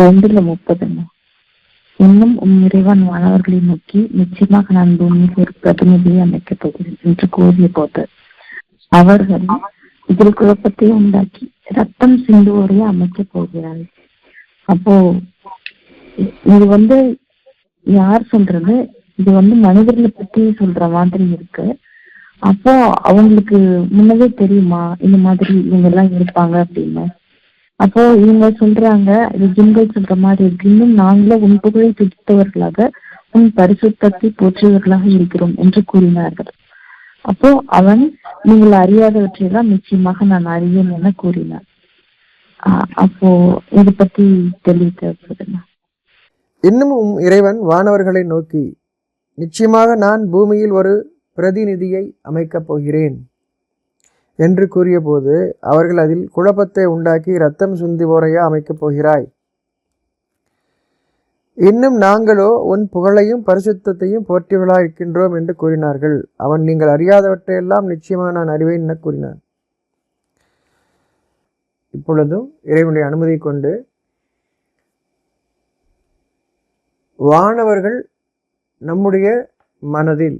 ரெண்டுல முப்பதுங்க. இன்னும் உன் இறைவன் மாணவர்களை நோக்கி நிச்சயமாக நான் பூமியில் ஒரு பிரதிநிதியை அமைக்கப் போகிறேன் என்று கூறிய போது அவர்கள் இதில் குழப்பத்தை உண்டாக்கி ரத்தம் சிந்துவோரையே அமைக்கப் போகிறார்கள். அப்போ இது வந்து யார் சொல்றது? இது வந்து மனிதர்களை பத்தி சொல்ற மாதிரி இருக்கு. அப்போ அவங்களுக்கு முன்னவே தெரியுமா? இந்த மாதிரி இவங்க எல்லாம் இருப்பாங்க அப்படின்னு. அப்போ இவங்க சொல்றாங்க இது ஜிம்கள் சொல்ற மாதிரி இருக்கு. இன்னும் நாங்களே உன் புகழை துடித்தவர்களாக உன் பரிசுத்தத்தை போற்றியவர்களாக இருக்கிறோம் என்று கூறினார்கள். அப்போ அவன் நீங்கள் அறியாதவற்றையெல்லாம் நிச்சயமாக நான் அறியேன் என கூறினார் ஆஹ் அப்போ இதை பத்தி தெளிவு தேவைப்படுதுங்க இன்னும் உம் இறைவன் வானவர்களை நோக்கி நிச்சயமாக நான் பூமியில் ஒரு பிரதிநிதியை அமைக்கப் போகிறேன். என்று கூறியபோது அவர்கள் அதில் குழப்பத்தை உண்டாக்கி ரத்தம் சுந்திவோரையா அமைக்கப் போகிறாய். இன்னும் நாங்களோ உன் புகழையும் பரிசுத்தத்தையும் போற்றியவர்களா இருக்கின்றோம் என்று கூறினார்கள். அவன் நீங்கள் அறியாதவற்றையெல்லாம் நிச்சயமாக நான் அறிவேன் என கூறினான். இப்பொழுதும் இறைவனுடைய அனுமதி கொண்டு வானவர்கள் நம்முடைய மனதில்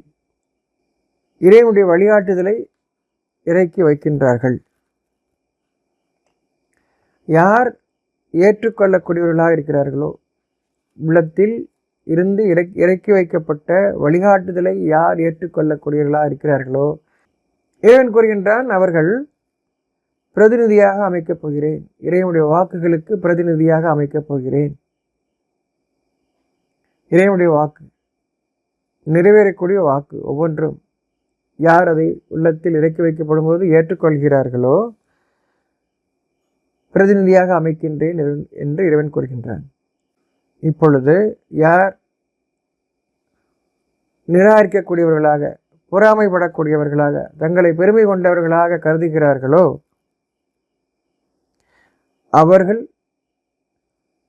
இறைவனுடைய வழிகாட்டுதலை இறக்கி வைக்கின்றார்கள். யார் ஏற்றுக்கொள்ளக்கூடியவர்களாக இருக்கிறார்களோ உள்ளத்தில் இருந்து இறக்கி இறக்கி வைக்கப்பட்ட வழிகாட்டுதலை யார் ஏற்றுக்கொள்ளக்கூடியவர்களாக இருக்கிறார்களோ இறைவன் கூறுகின்றான் அவர்கள் பிரதிநிதியாக அமைக்கப் போகிறேன். இறைவனுடைய வாக்குகளுக்கு பிரதிநிதியாக அமைக்கப் போகிறேன். இறைவனுடைய வாக்கு நிறைவேறக்கூடிய வாக்கு ஒவ்வொன்றும் யார் அதை உள்ளத்தில் இறக்கி வைக்கப்படும் போது ஏற்றுக்கொள்கிறார்களோ? பிரதிநிதியாக அமைக்கின்றேன் என்று- இறைவன் கூறுகின்றான். இப்பொழுது யார் நிராகரிக்கக்கூடியவர்களாக பொறாமைப்படக்கூடியவர்களாக தங்களை பெருமை கொண்டவர்களாக கருதுகிறார்களோ? அவர்கள்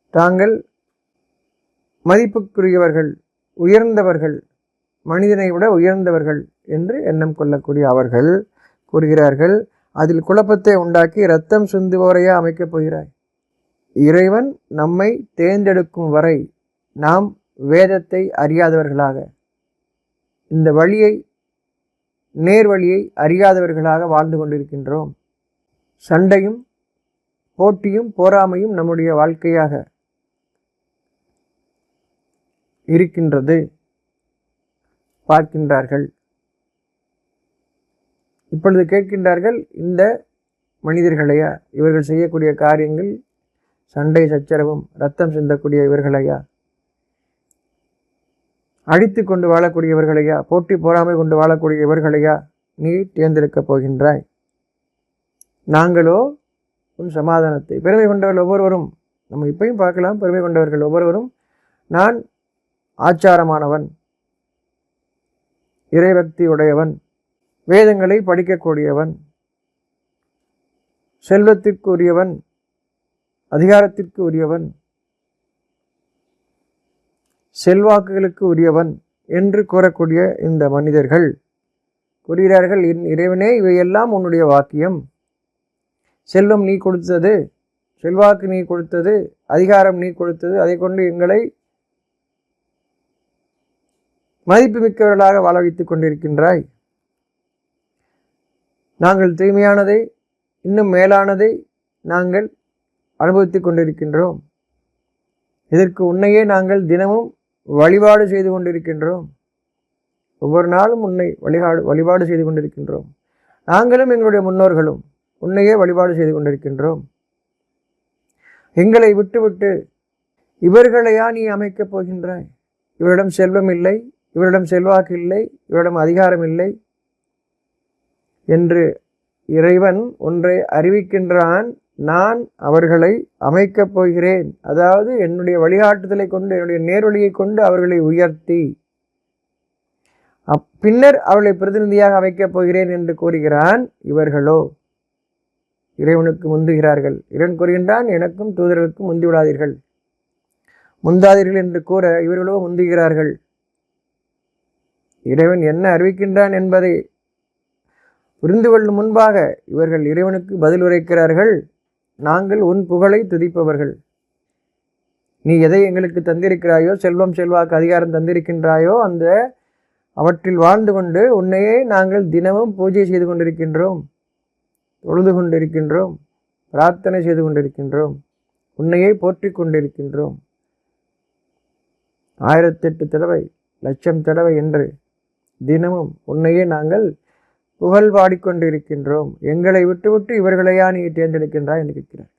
தாங்கள் மதிப்புக்குரியவர்கள் உயர்ந்தவர்கள் மனிதனை விட உயர்ந்தவர்கள் என்று எண்ணம் கொள்ளக்கூடிய அவர்கள் கூறுகிறார்கள் அதில் குழப்பத்தை உண்டாக்கி இரத்தம் சிந்துவோரையா அமைக்கப் போகிறாய்? இறைவன் நம்மை தேர்ந்தெடுக்கும் வரை நாம் வேதத்தை அறியாதவர்களாக இந்த வழியை நேர்வழியை அறியாதவர்களாக வாழ்ந்து கொண்டிருக்கின்றோம். சண்டையும் போட்டியும் போராமையும் நம்முடைய வாழ்க்கையாக இருக்கின்றது. பார்க்கின்றார்கள். இப்பொழுது கேட்கின்றார்கள் இந்த மனிதர்களையா? இவர்கள் செய்யக்கூடிய காரியங்கள் சண்டை சச்சரவும் ரத்தம் சிந்தக்கூடிய இவர்களையா? அழித்து கொண்டு வாழக்கூடியவர்களையா? போட்டி போராமை கொண்டு வாழக்கூடிய இவர்களையா? நீ தேர்ந்தெடுக்கப் போகின்றாய். நாங்களோ உன் சமாதானத்தை பெருமை கொண்டவர்கள் ஒவ்வொருவரும் நம்ம இப்பையும் பார்க்கலாம் பெருமை கொண்டவர்கள் ஒவ்வொருவரும் நான் ஆச்சாரமானவன். இறைபக்தி உடையவன் வேதங்களை படிக்கக்கூடியவன் செல்வத்திற்கு உரியவன் அதிகாரத்திற்கு உரியவன் செல்வாக்குகளுக்கு உரியவன் என்று கூறக்கூடிய இந்த மனிதர்கள் கூறுகிறார்கள் "என் இறைவனே இவையெல்லாம் உன்னுடைய வாக்கியம். செல்வம் நீ கொடுத்தது செல்வாக்கு நீ கொடுத்தது அதிகாரம் நீ கொடுத்தது அதை கொண்டு எங்களை மதிப்புமிக்கவர்களாக வாழ வைத்துக் கொண்டிருக்கின்றாய். நாங்கள் தூய்மையானதை இன்னும் மேலானதை நாங்கள் அனுபவித்துக் கொண்டிருக்கின்றோம். இதற்கு உன்னையே நாங்கள் தினமும் வழிபாடு செய்து கொண்டிருக்கின்றோம். ஒவ்வொரு நாளும் உன்னை வழிபாடு வழிபாடு செய்து கொண்டிருக்கின்றோம். நாங்களும் எங்களுடைய முன்னோர்களும் உன்னையே வழிபாடு செய்து கொண்டிருக்கின்றோம். எங்களை விட்டுவிட்டு இவர்களையா நீ அமைக்கப் போகின்றாய்? இவரிடம் செல்வம் இல்லை இவரிடம் செல்வாக்கு இல்லை இவரிடம் அதிகாரம் இல்லை என்று இறைவன் ஒன்றை அறிவிக்கின்றான். நான் அவர்களை அமைக்கப் போகிறேன். அதாவது என்னுடைய வழிகாட்டுதலை கொண்டு என்னுடைய நேர்வழியை கொண்டு அவர்களை உயர்த்தி பின்னர் அவர்களை பிரதிநிதியாக அமைக்கப் போகிறேன் என்று கூறுகிறான் இவர்களோ? இறைவனுக்கு முந்துகிறார்கள். இறைவன் கூறுகின்றான் எனக்கும் தூதர்களுக்கும் முந்திவிடாதீர்கள். முந்தாதீர்கள் என்று கூற இவர்களோ முந்துகிறார்கள். இறைவன் என்ன அறிவிக்கின்றான் என்பதை புரிந்து கொள்ளும் முன்பாக இவர்கள் இறைவனுக்கு பதில் உரைக்கிறார்கள். நாங்கள் உன் புகழை துதிப்பவர்கள். நீ எதை எங்களுக்கு தந்திருக்கிறாயோ செல்வம் செல்வாக்கு அதிகாரம் தந்திருக்கின்றாயோ அந்த அவற்றில் வாழ்ந்து கொண்டு உன்னையே நாங்கள் தினமும் பூஜை செய்து கொண்டிருக்கின்றோம் தொழுது கொண்டிருக்கின்றோம் பிரார்த்தனை செய்து கொண்டிருக்கின்றோம் உன்னையே போற்றி கொண்டிருக்கின்றோம். ஆயிரத்தெட்டு தடவை லட்சம் தடவை என்று தினமும் உன்னையே நாங்கள் புகழ் பாடிக்கொண்டிருக்கின்றோம். எங்களை விட்டுவிட்டு இவர்களையா நீ தேர்ந்தெடுக்கின்றாய் என்று கேட்கிறார்.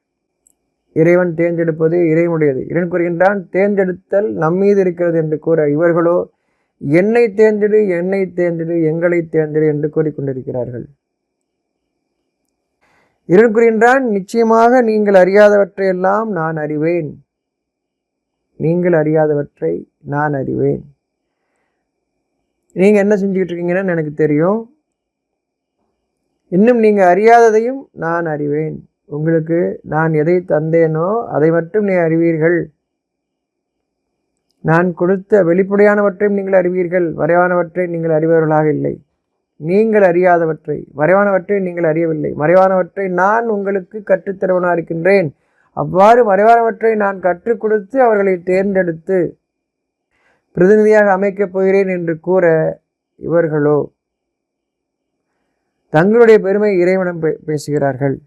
இறைவன் தேர்ந்தெடுப்பது இறைவனுடையது. இறைவன் கூறுகின்றான் தேர்ந்தெடுத்தல் நம்மீது இருக்கிறது என்று கூற இவர்களோ என்னை தேர்ந்தெடு என்னை தேர்ந்தெடு எங்களை தேர்ந்தெடு என்று கூறிக்கொண்டிருக்கிறார்கள் இறைவன் கூறுகின்றான் நிச்சயமாக நீங்கள் அறியாதவற்றையெல்லாம் நான் அறிவேன். நீங்கள் அறியாதவற்றை நான் அறிவேன். நீங்கள் என்ன செஞ்சுக்கிட்டு இருக்கீங்கன்னு எனக்கு தெரியும். இன்னும் நீங்கள் அறியாததையும் நான் அறிவேன். உங்களுக்கு நான் எதை தந்தேனோ அதை மட்டும் நீ அறிவீர்கள். நான் கொடுத்த வெளிப்படையானவற்றையும் நீங்கள் அறிவீர்கள். மறைவானவற்றை நீங்கள் அறிபவர்களாக இல்லை. நீங்கள் அறியாதவற்றை மறைவானவற்றை நீங்கள் அறியவில்லை. மறைவானவற்றை நான் உங்களுக்கு கற்றுத்தருவனாக இருக்கின்றேன் அவ்வாறு மறைவானவற்றை நான் கற்றுக் கொடுத்து அவர்களை தேர்ந்தெடுத்து பிரதிநிதியாக அமைக்கப் போகிறேன் என்று கூற இவர்களோ தங்களுடைய பெருமை இறைவனம் பே- பேசுகிறார்கள்.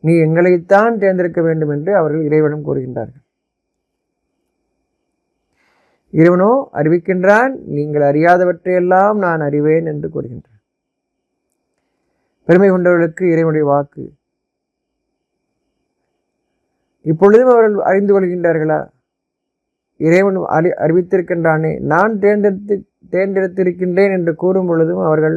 நீ எங்களைத்தான் தேர்ந்தெடுக்க வேண்டும் என்று அவர்கள் இறைவனம் கூறுகின்றார்கள். இறைவனோ அறிவிக்கின்றான் நீங்கள் அறியாதவற்றையெல்லாம் நான் அறிவேன் என்று கூறுகின்றான். பெருமை கொண்டவர்களுக்கு இறைவனுடைய வாக்கு. இப்பொழுதும் அவர்கள் அறிந்து கொள்கின்றார்களா? இறைவன் அறி அறிவித்திருக்கின்றானே. நான் தேர்ந்தெடுத்து தேர்ந்தெடுத்திருக்கின்றேன் என்று கூறும் பொழுதும் அவர்கள்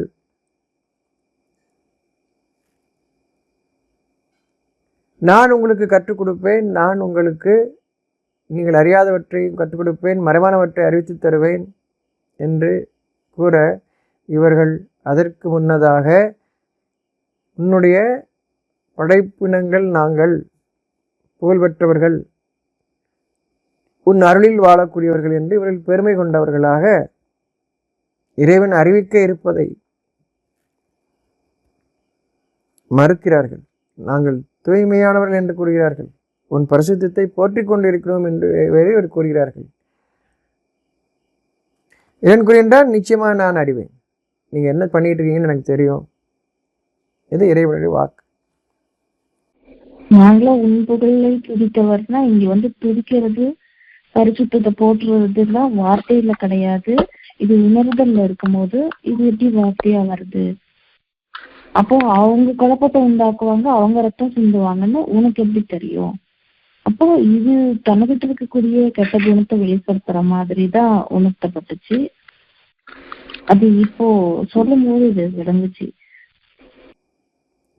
நான் உங்களுக்கு கற்றுக் கொடுப்பேன் நான் உங்களுக்கு நீங்கள் அறியாதவற்றையும் கற்றுக் கொடுப்பேன் மறைவானவற்றை அறிவித்து தருவேன் என்று கூற இவர்கள் அதற்கு முன்னதாக உன்னுடைய படைப்பினங்கள் நாங்கள் புகழ்பெற்றவர்கள் உன் அருளில் வாழக்கூடியவர்கள் என்று இவர்கள் பெருமை கொண்டவர்களாக இறைவன் அறிவிக்க இருப்பதை மறுக்கிறார்கள். நாங்கள் தூய்மையானவர்கள் என்று கூறுகிறார்கள். உன் பரிசுத்தத்தை போற்றிக் கொண்டிருக்கிறோம் என்று வேறு இவர் கூறுகிறார்கள். இதன் கூறுகின்றால் நிச்சயமாக நான் அறிவேன். நீங்கள் என்ன பண்ணிட்டு இருக்கீங்கன்னு எனக்கு தெரியும். இது இறைவனுடைய வாக்கு. நாங்களும் உன் புகழை துதித்தவர்னா இங்க வந்து துதிக்கிறது பரிசுத்தத்தை போற்றுறதுலாம் வார்த்தையில கிடையாது. இது உணர்தல்ல இருக்கும்போது இது எப்படி வார்த்தையா வருது? அப்போ அவங்க குழப்பத்தை உண்டாக்குவாங்க அவங்க ரத்தம் சிந்துவாங்கன்னு உனக்கு எப்படி தெரியும்? அப்போ இது தனக்கிட்ட இருக்கக்கூடிய கெட்ட குணத்தை வெளிப்படுத்துற மாதிரி தான் உணர்த்தப்பட்டுச்சு. அது இப்போ சொல்லும் போது இது விளங்குச்சு.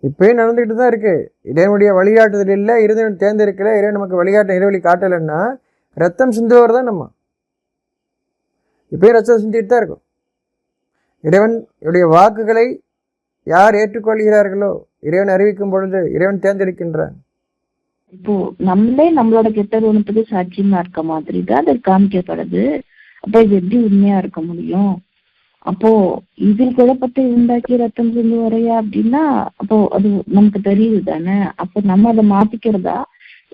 இப்பயும் நடந்துகிட்டு தான் இருக்கு. இறைவனுடைய வழிகாட்டுதல் இல்லை இருந்து தேர்ந்தெடுக்கல இறைவன் நமக்கு வழிகாட்ட இறைவழி காட்டலைன்னா ரத்தம் சிந்துவர் தான் நம்ம. இப்பயும் ரத்தம் சிந்திட்டு தான் இருக்கும். இறைவன் உடைய வாக்குகளை யார் ஏற்றுக்கொள்கிறார்களோ இறைவன் அறிவிக்கும் பொழுது இறைவன் தேர்ந்தெடுக்கின்றான். இப்போ நம்மளே நம்மளோட கெட்ட குணத்துக்கு சாட்சியமா இருக்க மாதிரி தான் அது காமிக்கப்படுது. அப்ப இது எப்படி உண்மையா இருக்க முடியும்? அப்போ இதில் குழப்பத்தை உண்டாக்கி ரத்தம் சிந்து வரையா அப்படின்னா அப்போ அது நமக்கு தெரியுது தானே அப்போ நம்ம அதை மாத்திக்கிறதா?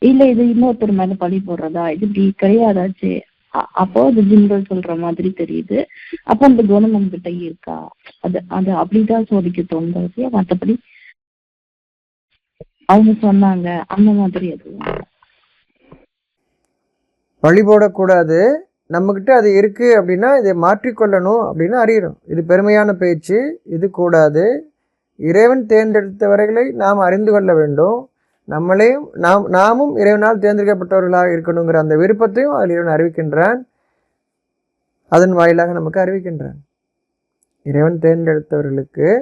இல்ல இது இன்னொருத்தர் மேல பழி போடுறதா? இது இப்படி கிடையாதாச்சு? அ- அப்போ அது ஜிங்கல் சொல்ற மாதிரி தெரியுது. அப்போ அந்த குணம் நம்ம இருக்கா? அது அது அப்படிதான் சோதிக்க தோணுது மற்றபடி அவங்க சொன்னாங்க அந்த மாதிரி எதுவும் பழி வழி போடக்கூடாது. நம்மக்கிட்ட அது இருக்குது அப்படின்னா இதை மாற்றிக்கொள்ளணும் அப்படின்னு அறிகிறோம். இது பெருமையான பேச்சு இது கூடாது. இறைவன் தேர்ந்தெடுத்தவர்களை நாம் அறிந்து கொள்ள வேண்டும். நம்மளையும் நாம் நாமும் இறைவனால் தேர்ந்தெடுக்கப்பட்டவர்களாக இருக்கணுங்கிற அந்த விருப்பத்தையும் அதில் இறைவன் அறிவிக்கின்றான். அதன் வாயிலாக நமக்கு அறிவிக்கின்றான். இறைவன் தேர்ந்தெடுத்தவர்களுக்கு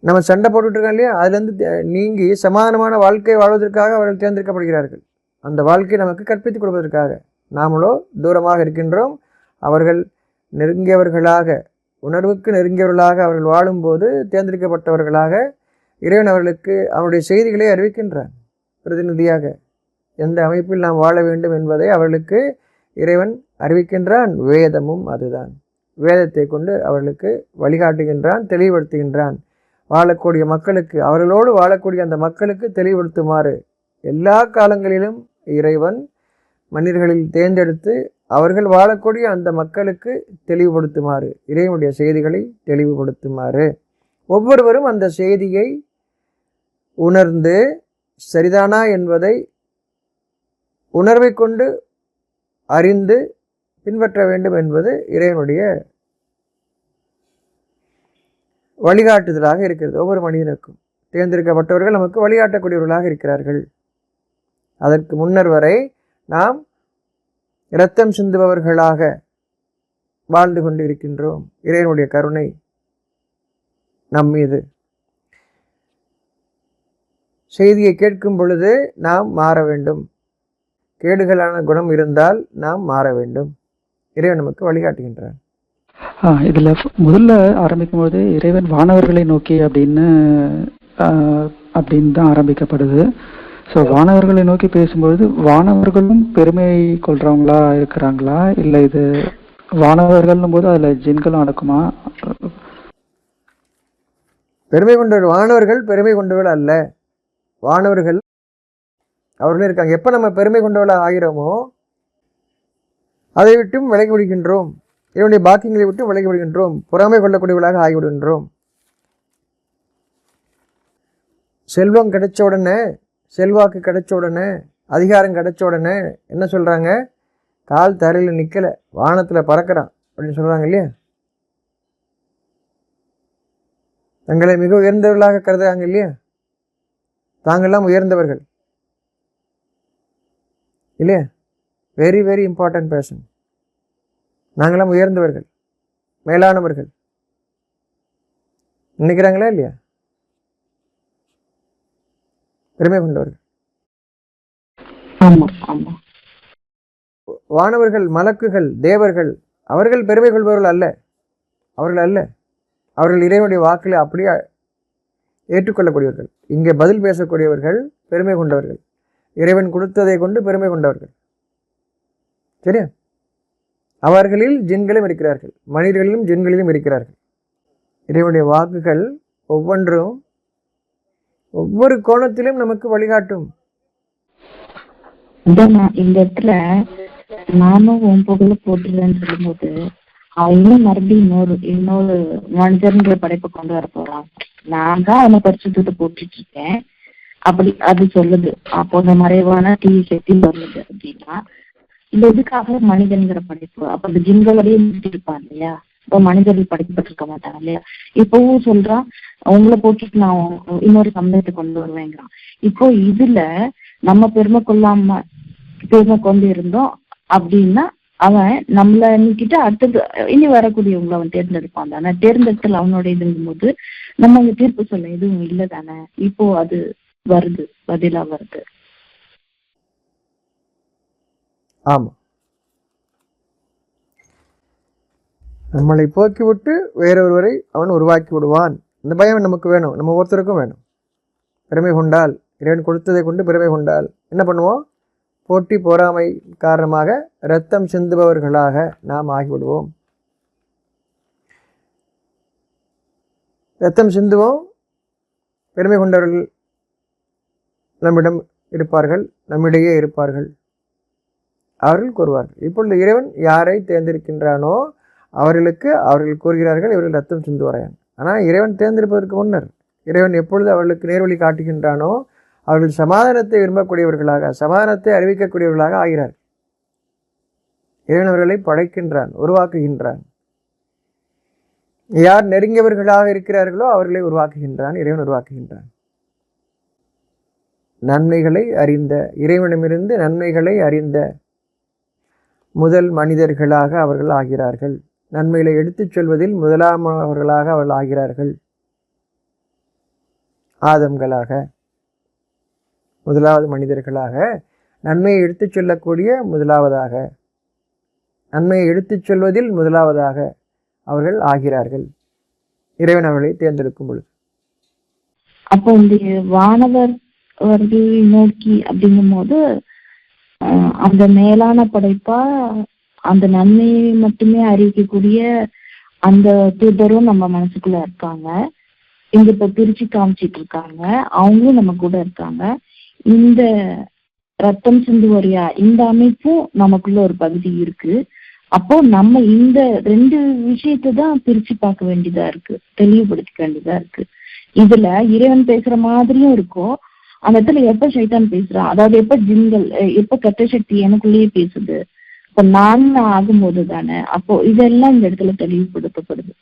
நம்ம சண்டை போட்டுட்டு இல்லையா? அதுலேருந்து தே- நீங்கி சமாதானமான வாழ்க்கை வாழ்வதற்காக அவர்கள் தேர்ந்தெடுக்கப்படுகிறார்கள். அந்த வாழ்க்கை நமக்கு கற்பித்துக் கொடுப்பதற்காக நாமளோ தூரமாக இருக்கின்றோம். அவர்கள் நெருங்கியவர்களாக உணர்வுக்கு நெருங்கியவர்களாக அவர்கள் வாழும்போது தேர்ந்தெடுக்கப்பட்டவர்களாக இறைவன் அவர்களுக்கு அவருடைய செய்திகளை அறிவிக்கின்றான். பிரதிநிதியாக எந்த அமைப்பில் நாம் வாழ வேண்டும் என்பதை அவர்களுக்கு இறைவன் அறிவிக்கின்றான். வேதமும் அதுதான். வேதத்தை கொண்டு அவர்களுக்கு வழிகாட்டுகின்றான் தெளிவுபடுத்துகின்றான். வாழக்கூடிய மக்களுக்கு அவர்களோடு வாழக்கூடிய அந்த மக்களுக்கு தெளிவுபடுத்துமாறு எல்லா காலங்களிலும் இறைவன் மனிதர்களில் தேர்ந்தெடுத்து அவர்கள் வாழக்கூடிய அந்த மக்களுக்கு தெளிவுபடுத்துமாறு இறைவனுடைய செய்திகளை தெளிவுபடுத்துமாறு. ஒவ்வொருவரும் அந்த செய்தியை உணர்ந்து சரிதானா என்பதை உணர்வை கொண்டு அறிந்து பின்பற்ற வேண்டும் என்பது இறைவனுடைய வழிகாட்டுதலாக இருக்கிறது. ஒவ்வொரு மனிதனுக்கும் தேர்ந்தெடுக்கப்பட்டவர்கள் நமக்கு வழிகாட்டக்கூடியவர்களாக இருக்கிறார்கள். அதற்கு முன்னர் வரை நாம் இரத்தம் சிந்துபவர்களாக வாழ்ந்து கொண்டு இருக்கின்றோம் இறைவனுடைய கருணை நம் மீது செய்தியை கேட்கும் பொழுது நாம் மாற வேண்டும். கேடுகளான குணம் இருந்தால் நாம் மாற வேண்டும். இறைவன் நமக்கு வழிகாட்டுகின்றான். இதுல முதல்ல ஆரம்பிக்கும் போது இறைவன் வானவர்களை நோக்கி அப்படின்னு அப்படின்னு தான் ஆரம்பிக்கப்படுது. ஸோ வானவர்களை நோக்கி பேசும்பொழுது வானவர்களும் பெருமை கொள்றவங்களா இருக்கிறாங்களா? இல்லை இது வானவர்கள்னும் போது அதுல ஜின்களும் அடக்குமா? பெருமை கொண்டவர் வானவர்கள் பெருமை கொண்டவர்கள் அல்ல. வானவர்கள் அவர்களும் இருக்காங்க. எப்போ நம்ம பெருமை கொண்டவர்களாக ஆகிறோமோ அதை விட்டும் விலகி விடுகின்றோம். இவனுடைய பாக்கியங்களை விட்டு விலகி விடுகின்றோம். பொறாமை கொள்ளக்கூடியவர்களாக ஆகிவிடுகின்றோம். செல்வம் கிடைச்ச உடனே செல்வாக்கு கிடைச்ச உடனே அதிகாரம் கிடைச்ச உடனே என்ன சொல்கிறாங்க கால் தரையில் நிற்கலை வானத்தில் பறக்கிறான் அப்படின்னு சொல்கிறாங்க இல்லையா? தங்களை மிக உயர்ந்தவர்களாக கருதுறாங்க இல்லையா? தாங்கெல்லாம் உயர்ந்தவர்கள். இல்லையா? வெரி வெரி இம்பார்ட்டன்ட் பேர்சன் நாங்களாம் உயர்ந்தவர்கள். மேலானவர்கள். நினைக்கிறாங்களா இல்லையா? பெருமை கொண்டவர்கள். வானவர்கள் மலக்குகள் தேவர்கள் அவர்கள் பெருமை கொள்பவர்கள் அல்ல. அவர்கள் அல்ல. அவர்கள் இறைவனுடைய வாக்கில் அப்படியே ஏற்றுக்கொள்ளக்கூடியவர்கள். இங்கே பதில் பேசக்கூடியவர்கள் பெருமை கொண்டவர்கள். இறைவன் கொடுத்ததை கொண்டு பெருமை கொண்டவர்கள். சரியா? அவர்களில் ஜின்களும் இருக்கிறார்கள். மனிதர்களிலும் ஜின்களிலும் இருக்கிறார்கள். இறைவனுடைய வாக்குகள் ஒவ்வொன்றும் ஒவ்வொரு கோணத்திலும் நமக்கு வழிகாட்டும். இந்த இடத்துல நானும் உன் புகழ போட்டுறேன்னு சொல்லும்போது அவன் மறுபடியும் இன்னொரு இன்னொரு மனிதன்ற படைப்பை கொண்டு வர போறான். நான் தான் அவனை பரிசுத்தத்தை போட்டுட்டு இருக்கேன் அப்படி அது சொல்லுது. அப்போ அந்த மறைவான தீ சக்தி வருது அப்படின்னா இந்த இதுக்காக மனிதன்கிற படைப்பு அப்ப அந்த ஜிங்களோடய இருப்பான் இல்லையா? இப்போ மனிதர்கள் படைக்கப்பட்டிருக்க மாட்டாங்க இல்லையா? இப்பவும் சொல்றான் உங்களை போட்டுட்டு நான் இன்னொரு சமயத்தை கொண்டு வருவேங்கிறான். இப்போ இதுல நம்ம பெருமை கொள்ளாம பெருமை கொண்டு இருந்தோம் அப்படின்னா அவன் நம்மள கிட்ட அடுத்தது இனி வரக்கூடியவங்களை அவன் தேர்ந்தெடுப்பான் தானே. தேர்ந்தெடுத்தல் அவனோட இதுங்கும் போது நம்ம அங்க தீர்ப்பு சொல்ல எதுவும் இல்லை தானே. இப்போ அது வருது பதிலா வருது. ஆமா. நம்மளை போக்கிவிட்டு வேறொருவரை அவன் உருவாக்கி விடுவான். இந்த பயம் நமக்கு வேணும். நம்ம ஒருத்தருக்கும் வேணும். பெருமை கொண்டால் இறைவன் கொடுத்ததை கொண்டு பெருமை கொண்டால். என்ன பண்ணுவோம்? போட்டி பொறாமை காரணமாக இரத்தம் சிந்துபவர்களாக நாம் ஆகிவிடுவோம். இரத்தம் சிந்துவோம் பெருமை கொண்டவர்கள் நம்மிடம் இருப்பார்கள் நம்மிடையே இருப்பார்கள். அவர்கள் கூறுவார்கள் இப்பொழுது இறைவன் யாரை தேர்ந்தெடுக்கின்றானோ அவர்களுக்கு அவர்கள் கூறுகிறார்கள் இவர்கள் ரத்தம் சிந்துவாராயன் ஆனால் இறைவன் தேர்ந்தெடுப்பதற்கு முன்னர் இறைவன் எப்பொழுது அவர்களுக்கு நேர்வழி காட்டுகின்றானோ அவர்கள் சமாதானத்தை விரும்பக்கூடியவர்களாக சமாதானத்தை அறிவிக்கக்கூடியவர்களாக ஆகிறார் இறைவனவர்களை படைக்கின்றான் உருவாக்குகின்றான். யார் நெருங்கியவர்களாக இருக்கிறார்களோ அவர்களை உருவாக்குகின்றான் இறைவன் உருவாக்குகின்றான். நன்மைகளை அறிந்த இறைவனிடமிருந்து நன்மைகளை அறிந்த முதல் மனிதர்களாக அவர்கள் ஆகிறார்கள். நன்மைகளை எடுத்துச் சொல்வதில் முதலாமவர்களாக அவர்கள் ஆகிறார்கள். ஆதம்களாக. முதலாவது மனிதர்களாக நன்மையை எடுத்துச் சொல்லக்கூடிய முதலாவதாக. நன்மையை எடுத்துச் சொல்வதில் முதலாவதாக அவர்கள் ஆகிறார்கள். இறைவன் அவர்களை தேர்ந்தெடுக்கும் பொழுது. அப்போ இந்த வானவர் நோக்கி அப்படிங்கும் போது ஆஹ், அந்த மேலான படைப்பா அந்த நன்மையை மட்டுமே அறிவிக்கக்கூடிய அந்த தூதரும் நம்ம மனசுக்குள்ள இருக்காங்க. இங்க இப்ப பிரிச்சு காமிச்சிட்டு இருக்காங்க. அவங்களும் நம்ம கூட இருக்காங்க. இந்த ரத்தம் சிந்துவரியா? இந்த அமைப்பும் நமக்குள்ள ஒரு பகுதி இருக்கு. அப்போ நம்ம இந்த ரெண்டு விஷயத்தை தான் பிரிச்சு பார்க்க வேண்டியதா இருக்கு. தெளிவுபடுத்திக்க வேண்டியதா இருக்கு. இதுல இறைவன் பேசுற மாதிரியும் இருக்கும். அந்த இடத்துல எப்ப சைத்தான் பேசுறான் அதாவது எப்ப ஜின்கள் எப்ப கெட்ட சக்தி எனக்குள்ளேயே பேசுது? இப்ப நான் ஆகும்போது தானே. அப்போ இதெல்லாம் இந்த இடத்துல தெளிவுபடுத்தப்படுது.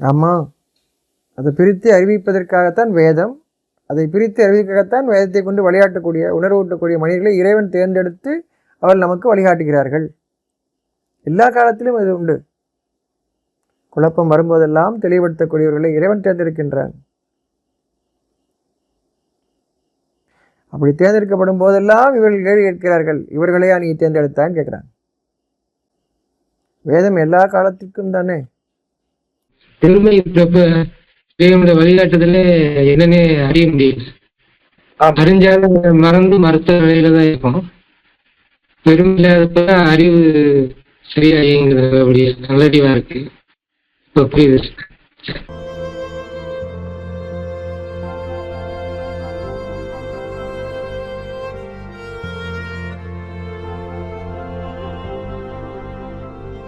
ஆமா. அதை பிரித்து அறிவிப்பதற்காகத்தான் வேதம் அதை பிரித்து அறிவிக்கத்தான் வேதத்தை கொண்டு வழிகாட்டக்கூடிய உணர்வூட்டக்கூடிய மனிதர்களை இறைவன் தேர்ந்தெடுத்து அவர் நமக்கு வழிகாட்டுகிறார்கள். எல்லா காலத்திலும் இது உண்டு. குழப்பம் வரும்போதெல்லாம் தெளிவுபடுத்தக்கூடியவர்களை இறைவன் தேர்ந்தெடுக்கின்றான். அப்படி தேர்ந்தெடுக்கப்படும் போதெல்லாம் இவர்கள் கேள்வி கேட்கிறார்கள் இவர்களையா நீ தேர்ந்தெடுத்தான்னு கேட்குறாங்க வேதம் எல்லா காலத்திற்கும் தானே. இறைவனுடைய வழிகாட்டுதல என்னன்னே அறிய முடியாது அறிஞ்சாலும் மறந்து மறுத்த நிலையில தான் இருக்கும் பெரும் இல்லாதப்ப அறிவு சரியா இயங்குது அப்படி நல்லடிவா இருக்கு. இப்போ புரியுது.